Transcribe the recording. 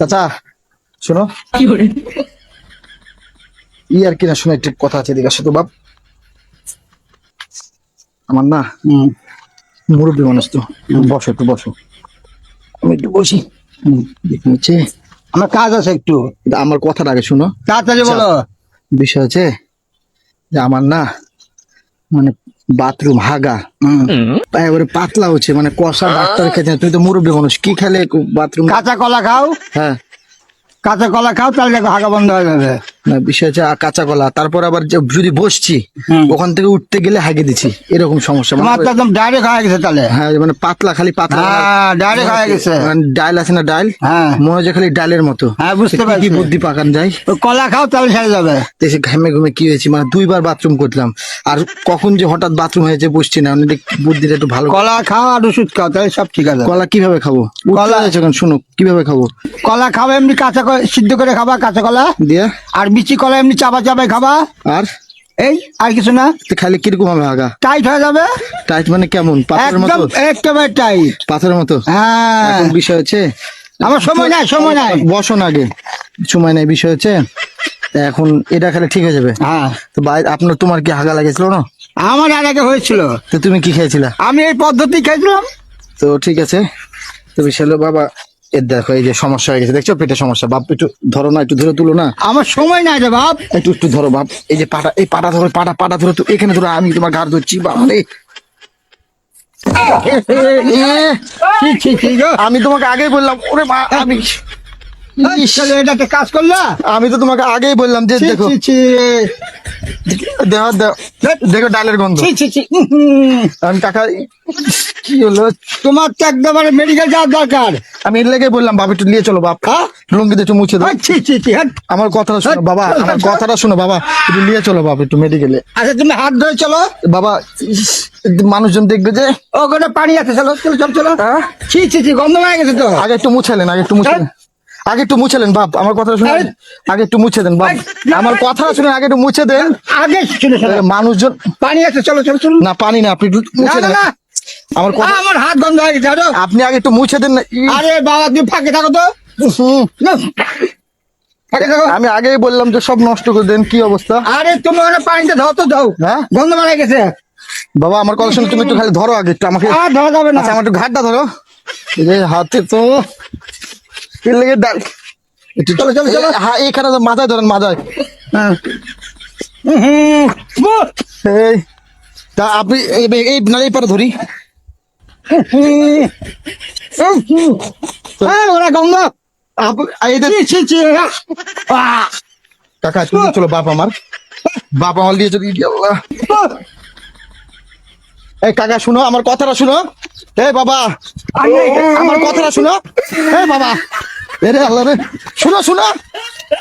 চাচা শোনো। ই আর কি না শোনো একটু কথা আছে এদিকে আসো তো বাপ। আমার না মুরব্বী মানুষ তো। বসো একটু বসো। আমি একটু বসি। নিচে। আমার কাজ আছে একটু। আমার কথাটা আগে শুনো। তাড়াতাড়ি বলো। বিষয় হচ্ছে যে আমার না মানে বাথরুম হাগা এবারে পাতলা হচ্ছে মানে কষা ডাক্তার খেতে তুমি তো মুরব্বী মানুষ কি খেলে বাথরুম কাঁচা কলা খাও? হ্যাঁ। কাঁচা কলা খাও তাহলে দেখো হাগা বন্ধ হয়ে যাবে। বিষয় হচ্ছে কাঁচা কলা। তারপর আবার যদি বসছি ওখান থেকে উঠতে গেলে হাগে দিচ্ছি এরকম সমস্যা। মানে একদম ডাইরেক্ট হয়ে গেছে তাহলে? হ্যাঁ মানে পাতলা খালি পাতলা হ্যাঁ ডাইরেক্ট হয়ে গেছে। ডাইল আছে না ডাইল হ্যাঁ। মনে হচ্ছে খালি ডাইলের মতো। হ্যাঁ বুঝতে পারছি। বুদ্ধি পাকান যায়? কলা খাও তাহলে সেরে যাবে। এসে ঘেমে ঘুমে কি হয়েছে? মানে দুইবার বাথরুম করলাম। আর কখন যে হঠাৎ বাথরুম হয়েছে বুঝছি না। মানে বুদ্ধিটা একটু ভালো। কলা খাও আর ওষুধ খাও তাহলে সব ঠিক আছে। কলা কীভাবে খাব? কলা- শুনো কীভাবে খাব? কলা খাব এমনি কাঁচা সিদ্ধ করে খাবা কাঁচা কলা। দিয়ে। আর বিচি কলা এমনি চাপা চাপাই খাবা? আর? এই আর কিছু না? তো খালি কীরকম হবে আগা? টাইট হয়ে যাবে? টাইট মানে কেমন? পাথরের মতো? একেবারে টাইট পাথরের মতো? হ্যাঁ। এখন বিষয় হচ্ছে আমার সময় নাই সময় নাই। বসো না আগে। সময় নাই বিষয় হচ্ছে এখন এটা খেলে ঠিক হয়ে যাবে। হ্যাঁ। তো ভাই আপনার তোমার কি হাগা লাগেছিল না? আমার আর আগে হয়েছিল। তো তুমি কি খেয়েছিলা আমি এই পদ্ধতি খেয়েছিলাম তো ঠিক আছে। তো বিশাল বাবা এর দেখো এই যে সমস্যা হয়ে গেছে দেখছ পেটের সমস্যা বাপ একটু ধরো না একটু ধরে তুলো না আমার সময় নাই রে বাপ একটু একটু ধরো বাপ এই যে পাটা এই পাটা ধরো পাটা পাটা ধরো তো এখানে ধরো আমি তোমার ঘাড় ধরছি বাবা রে। গো। আমি তোমাকে আগে বললাম ওরে মা আমি কাজ করলা? আমি তো তোমাকে আগেই বললাম যে দেখো। দেখো ডালের গন্ধ। আমি টাকা কি হলো? তোমার তো একদম মেডিকেল যাওয়ার দরকার। আমি এর লেগে বললাম বাবা একটু নিয়ে চলো বাপ। লুঙ্গিতে একটু মুছে দাও। ছি, ছি, ছি, আমার কথাটা শোনো বাবা আমার কথাটা শোনো বাবা। একটু নিয়ে চলো বাবা একটু মেডিকেলে আচ্ছা তুমি হাত ধরে চলো। বাবা মানুষজন দেখবে যে। ও ওখানে পানি আছে চলো চলো চলো চলো। হ্যাঁ? ছি ছি ছি গন্ধ হয়ে গেছে তো। আগে একটু মুছালেন আগে একটু মুছালেন আগে একটু মুছে দেন বাপ আমার কথা শুনে আগে একটু মুছে দেন বাপ। আমার কথা শুনে আগে একটু মুছে দেন। আগে মানুষজন পানি আছে চলো চলো চলো। না পানি না আপনি মুছে দেন। আমার কথা আমার হাত গন্ধ হয়ে গেছে আপনি আগে একটু মুছে দেন আরে বাবা তুমি ফাঁকে থাকো তো। আমি আগেই বললাম যে সব নষ্ট করে দেন কি অবস্থা? আরে তুমি ওখানে পানিটা দাও তো দাও হ্যাঁ গন্ধ মারা গেছে। বাবা আমার কথা শুনে তুমি একটু খালি ধরো আগে একটু আমাকে আর ধরা যাবে না। আচ্ছা আমার একটু ঘাটটা ধরো। এই হাতে তো এর লেগে ডাল একটু চলো, চলো, চলো। হ্যাঁ এইখানে মাথায় ধরেন মাথায়। হ্যাঁ। এই। তা আপনি এই এই পারে ধরি। হ্যাঁ, ওরা গন্ধ। কাকা তুমি চলো বাপ আমার। বাপ আমার দিয়ে যদি এই কাকা শুনো আমার কথাটা শুনো। এ বাবা। আমার কথাটা শুনো। এ বাবা। এরে আল্লাহ রে শুনো শুনো